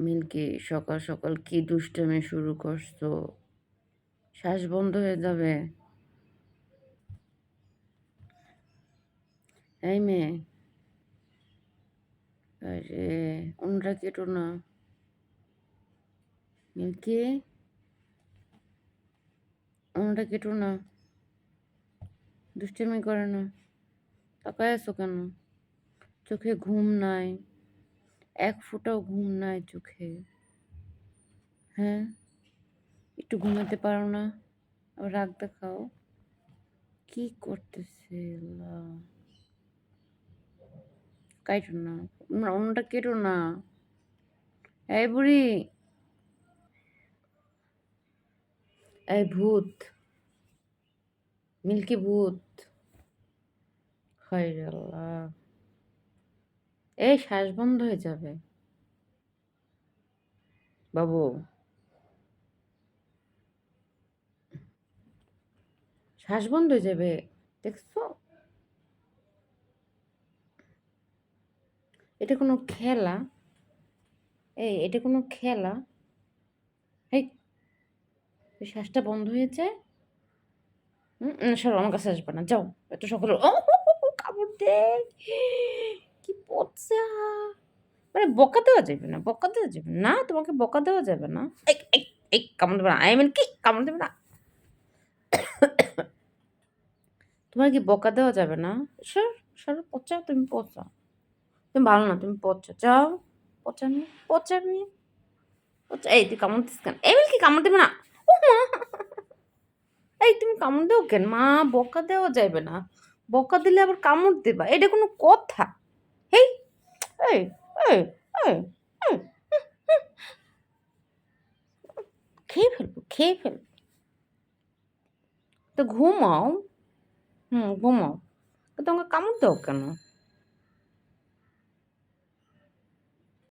Milky, সকাল সকাল কি দুষ্টামি শুরু করছ? শ্বাস বন্ধ হয়ে যাবে। এই মেয়ে। আরে ওনরা কেটো না। মিল্কি? ওনরা কেটো না। দুষ্টামি করে না। তাকায় আছো কেন? চোখে ঘুম নাই। এক ফোঁটাও ঘুম নাই চোখে। হ্যাঁ? একটু ঘুমাতে পারো না? আবার রাগ দেখাও। কি করতেছে কাইটো না। না, অন্যটা কেটো না। এই বুড়ি! এই ভূত! মিল্কি ভূত! হায় আল্লাহ। এই শ্বাস বন্ধ হয়ে যাবে। বাবু। শ্বাস বন্ধ হয়ে যাবে, দেখছ? এটা কোনো খেলা? এই, এটা কোনো খেলা? এই শ্বাসটা বন্ধ হয়েছে সর, আমার কাছে আসবে না, যাও, এত সকালে ও কাপড় দে কি পচা মানে বকা দেওয়া যাবে না বকা দেওয়া যাবে না তোমাকে বকা দেওয়া যাবে না। এই এই এই কামড় দেবে না আই মিন কি? কামড় দেবে না। তোমার কি বকা দেওয়া যাবে না? স্যার স্যার পচাও তুমি পচাও। তুমি ভালো না তুমি পচা যাও পচা মেয়ে পচা এই তুই কামড় দিস কেন? এই কি কামড় দেবে না? ও মা এই তুমি কামড় দেও কেন? মা বকা দেওয়া যাবে না। বকা দিলে আবার কামড় দেবা এটা কোনো কথা। হেই এই, খেয়ে ফেলব খেয়ে ফেলব তো ঘুমাও হুম ঘুমাও তো তোমাকে কামড় দাও কেন